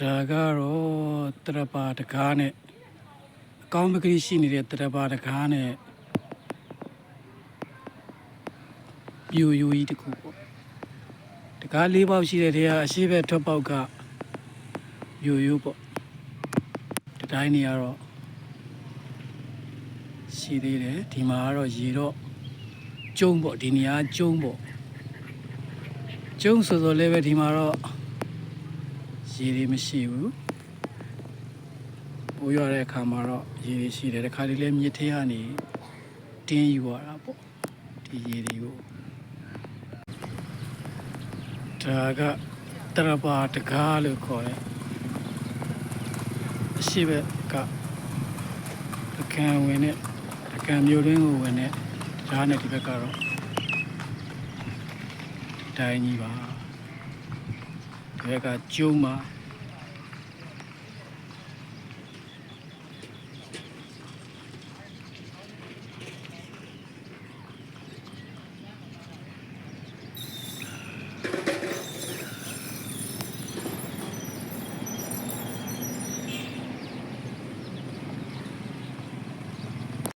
ဒါကတော့တရပါတကားနဲ့အကောင်းပကတိရှိနေတဲ့တရပါတကားနဲ့ပြူယူကြီးတစ်ခုပေါ့တကား၄ပေါက်ရှိတဲ့ထဲကအရှိဘက်ထွက်ပေါက်ကပြူယူပေါ့ဒီတိုင်းနေရတော့ရှိသေးတယ်ဒီမှာကတော့ရေတော့ကျုံပေါ့ဒီနေရာကျုံပေါ့ကျုံဆိုဆိုလည်းပဲဒီမှာတော့ ရေတွေမရှိဘူးပိုးရတဲ့အခါမှာတော့ရေတွေရှိတယ်တခါတလေမြစ်ထဲကနေတင်းယူရတာပေါ့ဒီရေတွေကိုဒါကတရပါတကားလို့ခေါ်တယ်အရှိဘက်ကတကန်ဝင်တဲ့တကန်မျိုးရင်းကိုဝင်တဲ့ဓာတ်နဲ့ဒီဘက်ကတော့ဒီတိုင်းကြီးပါ ဒီဘက်ကကျုံးမှာ